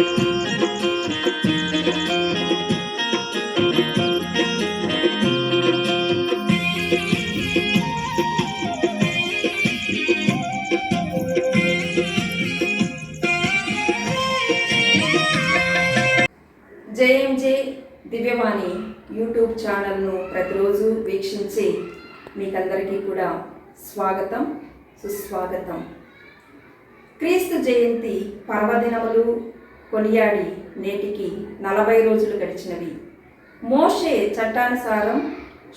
JMJ దివ్యవాణి YouTube ఛానల్ను ప్రతిరోజు వీక్షించి మీకందరికీ కూడా స్వాగతం సుస్వాగతం. క్రీస్తు జయంతి పర్వదినములు కొనియాడి నేటికి నలభై రోజులు గడిచినవి. మోషే చట్టానుసారం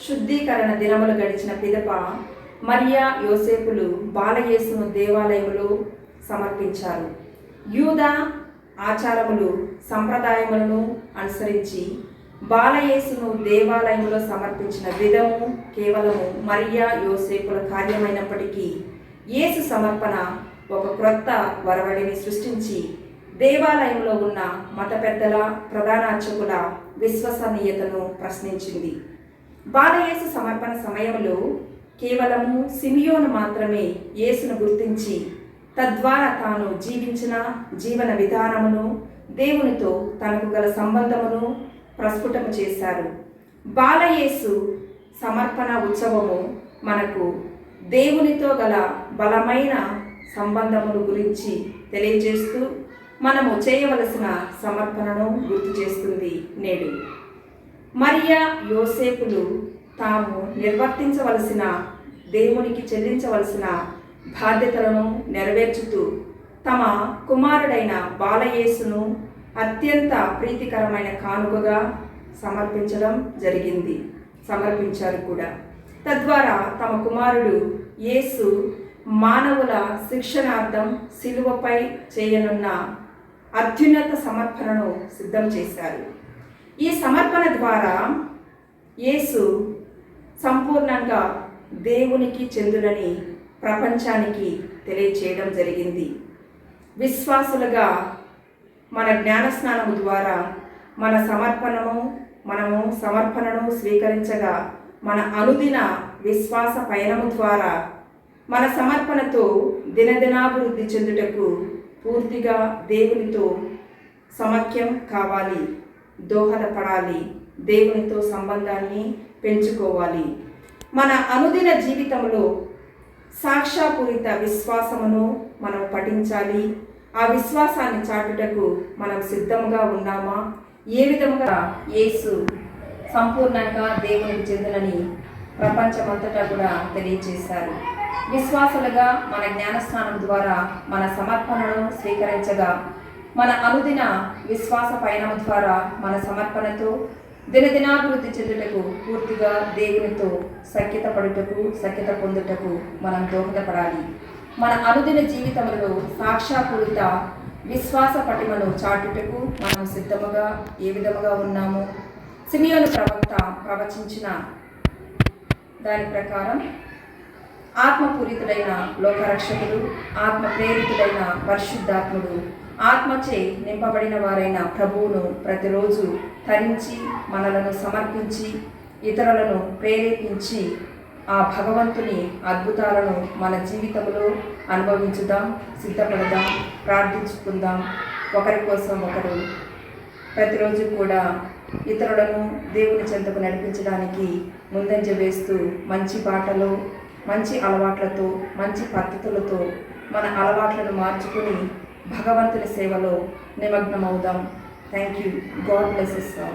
శుద్ధీకరణ దినములు గడిచిన పిదప మరియా యోసేపులు బాలయేసును దేవాలయములో సమర్పించారు. యూదా ఆచారములు సంప్రదాయములను అనుసరించి బాలయేసును దేవాలయంలో సమర్పించిన విధము కేవలము మరియా యోసేపుల కార్యమైనప్పటికీ యేసు సమర్పణ ఒక క్రొత్త వరవడిని సృష్టించి దేవాలయంలో ఉన్న మత పెద్దల ప్రధాన అర్చకుల విశ్వసనీయతను ప్రశ్నించింది. బాలయేసు సమర్పణ సమయంలో కేవలము సిమియోను మాత్రమే యేసును గుర్తించి తద్వారా తాను జీవించిన జీవన విధానమును దేవునితో తనకు గల సంబంధమును ప్రస్ఫుటము చేశారు. బాలయేసు సమర్పణ ఉత్సవము మనకు దేవునితో గల బలమైన సంబంధమును గురించి తెలియజేస్తూ మనము చేయవలసిన సమర్పణను గుర్తు చేస్తుంది నేడు. మరియా యోసేపులు తాము నిర్వర్తించవలసిన దేవునికి చెల్లించవలసిన బాధ్యతలను నెరవేర్చుతూ తమ కుమారుడైన బాలయేసును అత్యంత ప్రీతికరమైన కానుకగా సమర్పించడం జరిగింది. సమర్పించారు కూడా. తద్వారా తమ కుమారుడు యేసు మానవుల శిక్షణార్థం శిలువపై చేయనున్న అత్యున్నత సమర్పణను సిద్ధం చేశారు. ఈ సమర్పణ ద్వారా యేసు సంపూర్ణంగా దేవునికి చెందునని ప్రపంచానికి తెలియచేయడం జరిగింది. విశ్వాసులుగా మన జ్ఞానస్నానము ద్వారా మన సమర్పణను మనము సమర్పణను స్వీకరించగా మన అనుదిన విశ్వాస పయనము ద్వారా మన సమర్పణతో దినదినాభివృద్ధి చెందుటకు పూర్తిగా దేవునితో సమక్యం కావాలి దోహదపడాలి దేవునితో సంబంధాన్ని పెంచుకోవాలి. మన అనుదిన జీవితంలో సాక్షాపూరిత విశ్వాసమును మనం పఠించాలి. ఆ విశ్వాసాన్ని చాటుటకు మనం సిద్ధంగా ఉన్నామా? ఏ విధముగా యేసు సంపూర్ణంగా దేవునికి చెందినని ప్రపంచమంతటా కూడా తెలియజేశారు విశ్వాసులుగా మన జ్ఞానస్నానం ద్వారా మన సమర్పణను స్వీకరించగా మన అనుదిన విశ్వాస పయనం ద్వారా మన సమర్పణతో దినదినాభివృద్ధి చెందుటకు పూర్తిగా దేవునితో సఖ్యత పడుటకు సఖ్యత పొందుటకు మనం దోహదపడాలి. మన అనుదిన జీవితంలో సాక్షాపూరిత విశ్వాస పటిమను చాటుటకు మనం సిద్ధముగా ఏ విధముగా ఉన్నాము? సిమియోను ప్రవక్త ప్రవచించిన దాని ప్రకారం ఆత్మపూరితుడైన లోకరక్షకుడు ఆత్మ ప్రేరితుడైన పరిశుద్ధాత్ముడు ఆత్మచే నింపబడిన వారైన ప్రభువును ప్రతిరోజు ధరించి మనలను సమర్పించి ఇతరులను ప్రేరేపించి ఆ భగవంతుని అద్భుతాలను మన జీవితంలో అనుభవించుదాం సిద్ధపడదాం ప్రార్థించుకుందాం. ఒకరి కోసం ఒకరు ప్రతిరోజు కూడా ఇతరులను దేవుని చెంతకు నడిపించడానికి ముందంజ వేస్తూ మంచి పాటలు మంచి అలవాట్లతో మంచి పద్ధతులతో మన అలవాట్లను మార్చుకుని భగవంతుని సేవలో నిమగ్నమవుదాం. థ్యాంక్ యూ గాడ్ బ్లెస్ ఇస్తాం